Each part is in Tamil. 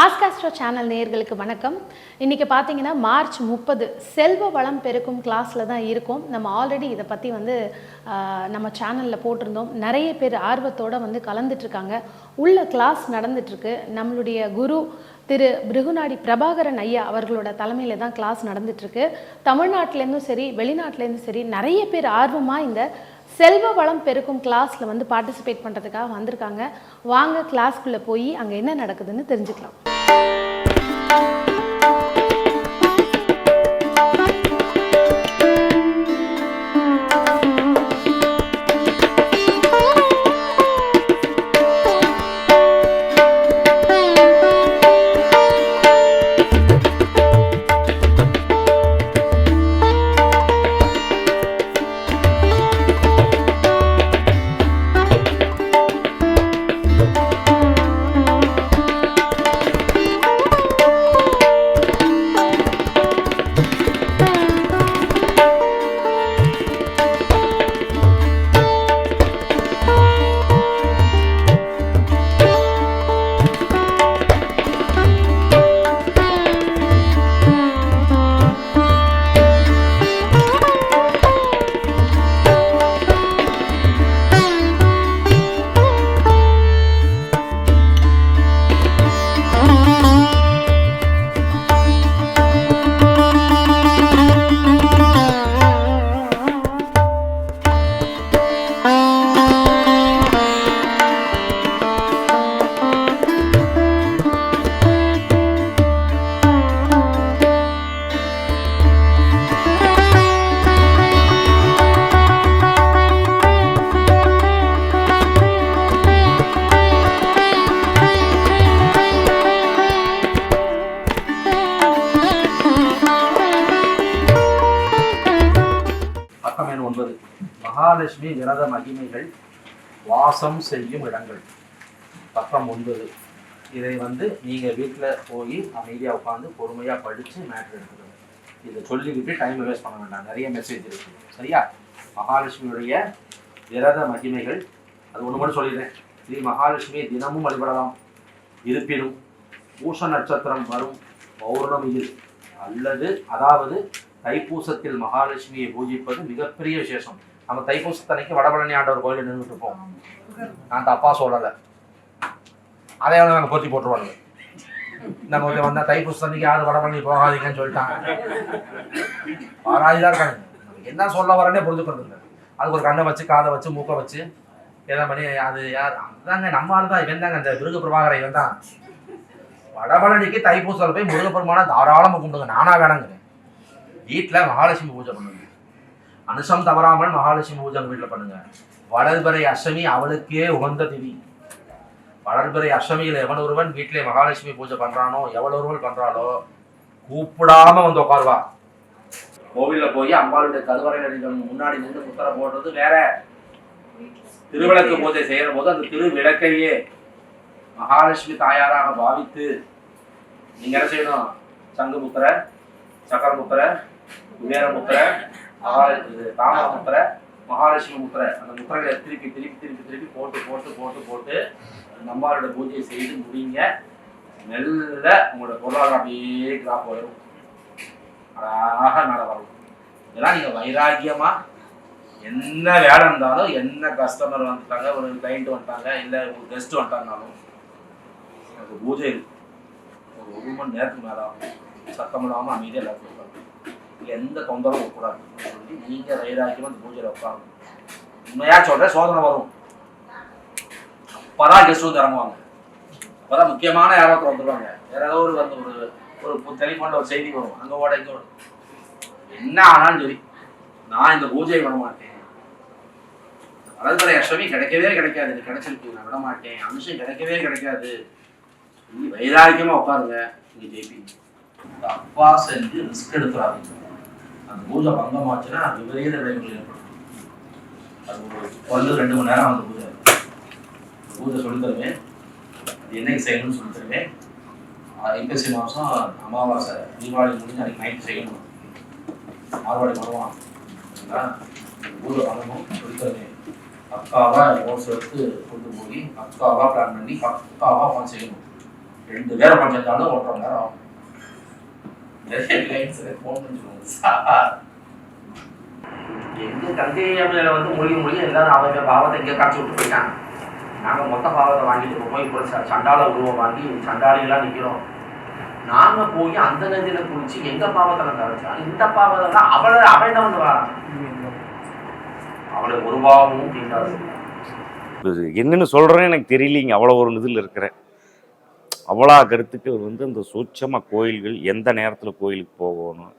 ஆஸ்காஸ்ட்ரோ சேனல் நேயர்களுக்கு வணக்கம். இன்றைக்கி பார்த்தீங்கன்னா மார்ச் முப்பது செல்வ வளம் பெருக்கும் கிளாஸில் தான் இருக்கும். நம்ம ஆல்ரெடி இதை பற்றி வந்து நம்ம சேனலில் போட்டிருந்தோம். நிறைய பேர் ஆர்வத்தோடு வந்து கலந்துட்டுருக்காங்க உள்ள கிளாஸ் நடந்துட்டுருக்கு நம்மளுடைய குரு திரு பிருகுநாடி பிரபாகரன் ஐயா அவர்களோட தலைமையில் தான் கிளாஸ் நடந்துட்டுருக்கு தமிழ்நாட்டிலேருந்தும் சரி வெளிநாட்டிலேருந்தும் சரி நிறைய பேர் ஆர்வமாக இந்த செல்வ வளம் பெருக்கும் கிளாஸில் வந்து பார்ட்டிசிபேட் பண்ணுறதுக்காக வந்திருக்காங்க. வாங்க கிளாஸ்க்குள்ளே போய் அங்கே என்ன நடக்குதுன்னு தெரிஞ்சுக்கலாம். மகாலட்சுமி விரத மகிமைகள் வாசம் செய்யும் இடங்கள். பக்கம் ஒன்பது. இதை வந்து நீங்கள் வீட்டில் போய் அமைதியாக உட்காந்து பொறுமையாக படித்து மேட்ரு எடுத்துக்கணும். இதை சொல்லிக்கிட்டு டைம் வேஸ்ட் பண்ண வேண்டாம். நிறைய மெசேஜ் இருக்குது சரியா? மகாலட்சுமியுடைய விரத மகிமைகள் அது ஒன்று மட்டும் சொல்லிடுறேன். ஸ்ரீ மகாலட்சுமியை தினமும் வழிபடலாம். இருப்பினும் பூச நட்சத்திரம் வரும் பௌர்ணமியில். அல்லது அதாவது தைப்பூசத்தில் மகாலட்சுமியை பூஜிப்பது மிகப்பெரிய விசேஷம். நம்ம தைப்பூசத்தன்னைக்கு வடபழனி ஆண்டவர் கோயிலில் நின்றுட்டு இருப்போம் நான் தப்பா சொல்லலை. அதை நாங்கள் பொருத்தி போட்டுருவாங்க நம்ம வந்து வந்தால் தைப்பூசத்தன்னைக்கு யாரும் வடபழனி போகாதீங்கன்னு சொல்லிட்டாங்க. ஆராய்ச்சி தான் இருக்காங்க என்ன சொல்ல வரேனே புரிஞ்சுக்கிறது அதுக்கு ஒரு கண்ணை வச்சு காதை வச்சு மூக்கை வச்சு எல்லாம் பண்ணி அது யார் அதாங்க நம்ம ஆள் தான் இவன் தாங்க அந்த மிருக பிரபாகரை இவன் தான். வடபழனிக்கு தைப்பூசத்தில் போய் முருகப்பெருமானை தாராளமாக கும்பிடுங்க. நானா வேணாங்கிறேன். வீட்டில் மகாலட்சுமி பூஜை பண்ணுங்க. அனுஷம் தவறாமல் மகாலட்சுமி பூஜை உங்கள் வீட்டில் பண்ணுங்க. வளர்பிறை அஷ்டமி அவளுக்கே உகந்த திதி. வளர்பிறை அஷ்டமியில் எவன் ஒருவன் வீட்டிலே மகாலட்சுமி பூஜை பண்றானோ எவள் ஒருவன் பண்றாளோ கூப்பிடாம வந்து உட்காருவா. கோவிலில் போய் அம்பாளுடைய கருவறை நீங்க முன்னாடி நின்று முத்திரை போடுறது வேற. திருவிளக்கு பூஜை செய்யற போது அந்த திருவிளக்கையே மகாலட்சுமி தாயாராக பாவித்து நீங்க என்ன செய்யணும்? சங்கு முத்திரை சக்கர முத்திரை குபேர முத்திரை மகா இது தாமர முத்திரை மகாலட்சுமி முத்திரை. அந்த முத்திரைகளை திருப்பி திருப்பி திருப்பி திருப்பி போட்டு போட்டு போட்டு போட்டு நம்மளோட பூஜையை செய்து முடிங்க. மெல்ல உங்களோட பொருளாதாரம் அப்படியே கிராப் வரும் அழகாக நட வரும். இதெல்லாம் நீங்கள் வைராக்கியமாக என்ன வேலை இருந்தாலும் என்ன கஸ்டமர் வந்துட்டாங்க ஒரு கிளைண்ட் வந்துட்டாங்க இல்லை ஒரு கெஸ்ட் வந்துட்டாங்கனாலும் எனக்கு பூஜை இருக்கு. ஒரு ஒரு மணி நேரத்துக்கு மேலே ஆகும். சத்தம் இல்லாமல் அமைதியாக எல்லாத்தையும் இல்லை எந்த தொந்தரவும் இருக்கக்கூடாது சொல்லி நீங்கள் வைராக்கியமாக அந்த பூஜையில் உட்காரணும். உண்மையாக சொல்கிறேன் சோதனை வரும். அப்பதான் கெஸ்ட் வந்து இறங்குவாங்க. அப்பதான் முக்கியமான யாரோ ஒருத்தர் வந்துருவாங்க. வேற ஏதோ ஒரு வந்து ஒரு ஒரு டெலிஃபோனில் ஒரு செய்தி வரும். அங்கே ஓட இங்கே ஓட என்ன ஆனாலும் சரி நான் இந்த பூஜையை விட மாட்டேன். வளர்பிறை அஷ்டமி கிடைக்கவே கிடைக்காது. இது கிடைச்சிருக்கு நான் விட மாட்டேன். அம்சம் கிடைக்கவே கிடைக்காது. நீ வைராக்கியமாக உட்காருங்க. நீங்கள் ஜெயிப்பீங்க. அப்பா செஞ்சு ரிஸ்க் எடுத்துறாதீங்க. அந்த பூஜை அது விபரீத விளைவுகள் ஏற்படும். அது ஒரு ரெண்டு மணி நேரம் அந்த பூஜை. பூஜை சொல்லித்தருவேன் அது என்னைக்கு செய்யணும்னு சொல்லி தருவேன். ஐப்பசி மாதம் அமாவாசை தீபாவளி முடிஞ்சு அன்றைக்கி நைட்டு செய்யணும். மார்வாடி பண்ணுவான் சரிங்களா ஊரில் பண்ணணும் சொல்லித்தருவேன் தருவேன். அக்காவா நோட்ஸ் எடுத்து கொண்டு போய் பக்காவாக பிளான் பண்ணி பக்காவாக உட்காந்து செய்யணும். ரெண்டு பேரை பண்ணியிருந்தாலும் ஒரு நேரம் ஆகும். ஃபோன் பண்ணி சொல்லுங்க சார் எங்க தந்தை வந்து மொழி மொழி எல்லாரும் அவங்க பாவத்தை எங்க காட்சி விட்டு போயிட்டாங்க நாங்க மொத்த பாவத்தை வாங்கிட்டு இப்ப போய் ச- சண்டால உருவம் வாங்கி சண்டாளிகளா நிக்கிறோம். நாங்க போய் அந்த நதியில குளிச்சு எங்க பாவத்தை நான் தவிர்த்தா இந்த பாவத்தை அவளை அவன் வந்து வரான் அவளை ஒரு பாவமும் தீண்டாது. இது என்னன்னு சொல்கிறேன்னு எனக்கு தெரியலிங்க. அவ்வளோ ஒரு இதில் இருக்கிறேன். அவ்வளோ கருத்துக்கள் வந்து இந்த சூட்சம கோயில்கள் எந்த நேரத்தில் கோயிலுக்கு போகணும்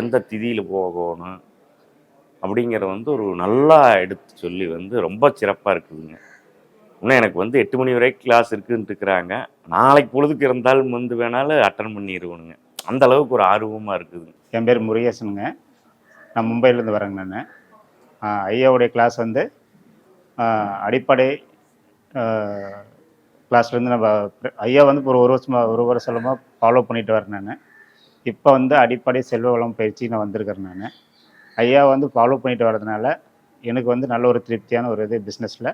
எந்த திதியில் போகணும் அப்படிங்கிற வந்து ஒரு நல்லா எடுத்து சொல்லி வந்து ரொம்ப சிறப்பாக இருக்குதுங்க. இன்னும் எனக்கு வந்து எட்டு மணி வரைக்கும் கிளாஸ் இருக்குன்ட்டு இருக்கிறாங்க. நாளைக்கு பொழுதுக்கு இருந்தாலும் வந்து வேணாலும் அட்டன் பண்ணிடுவோனுங்க அந்த அளவுக்கு ஒரு ஆர்வமாக இருக்குதுங்க. என் பேர் முருகேசனுங்க. நான் மும்பையிலேருந்து வரேங்க நான். ஐயாவுடைய கிளாஸ் வந்து அடிப்படை கிளாஸ்லேருந்து நம்ம ஐயா வந்து இப்போ ஒரு ஒரு வருஷமாக ஒரு வருஷமாக ஃபாலோ பண்ணிட்டு வரேன் நான். இப்போ வந்து அடிப்படை செல்வ வளம் பயிற்சி நான் வந்திருக்கிறேன் நான். ஐயா வந்து ஃபாலோ பண்ணிட்டு வரதுனால எனக்கு வந்து நல்ல ஒரு திருப்தியான ஒரு இது பிஸ்னஸில்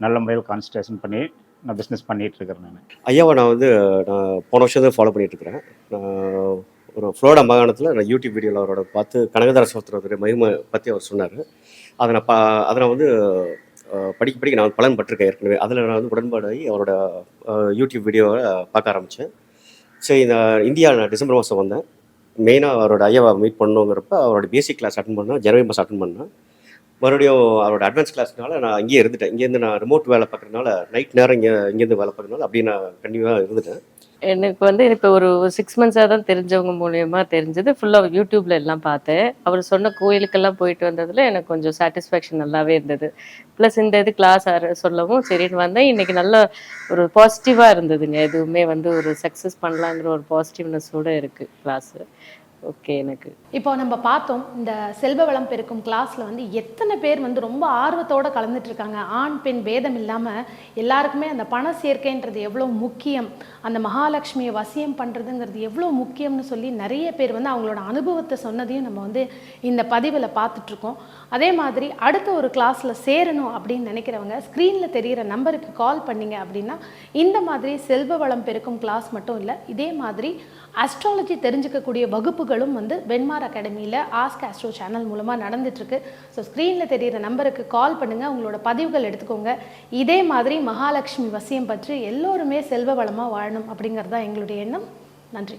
நல்ல முறையில் கான்சன்ட்ரேஷன் பண்ணி நான் பிஸ்னஸ் பண்ணிகிட்டு இருக்கிறேன் நான். ஐயாவை நான் வந்து நான் போன வருஷம் தான் ஃபாலோ பண்ணிட்டு இருக்கிறேன். நான் ஒரு ஃப்ளோரிடா மாகாணத்தில் நான் யூடியூப் வீடியோவில் அவரோட பார்த்து கனகதார சோத்திரத்துடைய மகிமை பற்றி அவர் சொன்னார். அதை நான் பா அதை நான் வந்து படிக்க படிக்க நான் பலன் பட்டிருக்கேன் ஏற்கனவே. அதில் நான் வந்து உடன்பாடாகி அவரோட யூடியூப் வீடியோவை பார்க்க ஆரம்பித்தேன் சரி இந்த இந்தியா நான் டிசம்பர் மாதம் வந்தேன். மெயினாக அவரோட ஐயாவை மீட் பண்ணணுங்கிறப்ப அவரோட பேசிக் கிளாஸ் அட்டன் பண்ணேன் ஜனவரி மாதம் அட்டன் பண்ணேன். மறுபடியும் அவரோட அட்வான்ஸ் கிளாஸ்னால நான் இங்கேயே இருந்துட்டேன். இங்கேருந்து நான் ரிமோட் வேலை பார்க்குறதுனால நைட் நேரம் இங்கே இங்கேருந்து வேலை பார்க்குறதுனால அப்படியே நான் கண்டிப்பாக இருந்துட்டேன். எனக்கு வந்து இப்போ ஒரு சிக்ஸ் மந்த்ஸாக தான் தெரிஞ்சவங்க மூலியமாக தெரிஞ்சது. ஃபுல்லாக யூடியூப்ல எல்லாம் பார்த்தேன். அவர் சொன்ன கோயிலுக்கெல்லாம் போயிட்டு வந்ததில் எனக்கு கொஞ்சம் சாட்டிஸ்ஃபேக்ஷன் நல்லாவே இருந்தது. ப்ளஸ் இந்த இது கிளாஸ் சொல்லவும் சரின்னு வந்தேன். இன்னைக்கு நல்ல ஒரு பாசிட்டிவாக இருந்ததுங்க. எதுவுமே வந்து ஒரு சக்ஸஸ் பண்ணலாங்கிற ஒரு பாசிட்டிவ்னஸோடு இருக்குது கிளாஸு ஓகே எனக்கு. இப்போ நம்ம பார்த்தோம் இந்த செல்வ வளம் பெருக்கும் கிளாஸ்ல வந்து எத்தனை பேர் வந்து ரொம்ப ஆர்வத்தோட கலந்துட்டு இருக்காங்க ஆண் பெண் பேதம் இல்லாம எல்லாருக்குமே அந்த பண சேர்க்கைன்றது எவ்வளோ முக்கியம் அந்த மகாலட்சுமியை வசியம் பண்றதுங்கிறது எவ்வளோ முக்கியம்னு சொல்லி நிறைய பேர் வந்து அவங்களோட அனுபவத்தை சொன்னதையும் நம்ம வந்து இந்த பதிவில் பார்த்துட்டு இருக்கோம் அதே மாதிரி அடுத்த ஒரு கிளாஸ்ல சேரணும் அப்படின்னு நினைக்கிறவங்க ஸ்க்ரீனில் தெரிகிற நம்பருக்கு கால் பண்ணீங்க அப்படின்னா இந்த மாதிரி செல்வ வளம் பெருக்கும் கிளாஸ் மட்டும் இல்லை இதே மாதிரி அஸ்ட்ராலஜி தெரிஞ்சுக்கக்கூடிய வகுப்புகளும் வந்து வெண்மார் அகாடமியில் ஆஸ்க் ஆஸ்ட்ரோ சேனல் மூலமாக நடந்துட்டுருக்கு. ஸோ ஸ்க்ரீனில் தெரியிற நம்பருக்கு கால் பண்ணுங்கள் உங்களோட பதிவுகள் எடுத்துக்கோங்க. இதே மாதிரி மகாலட்சுமி வசியம் பற்றி எல்லோருமே செல்வ வளமாக வாழணும் அப்படிங்கிறது தான் எங்களுடைய எண்ணம். நன்றி.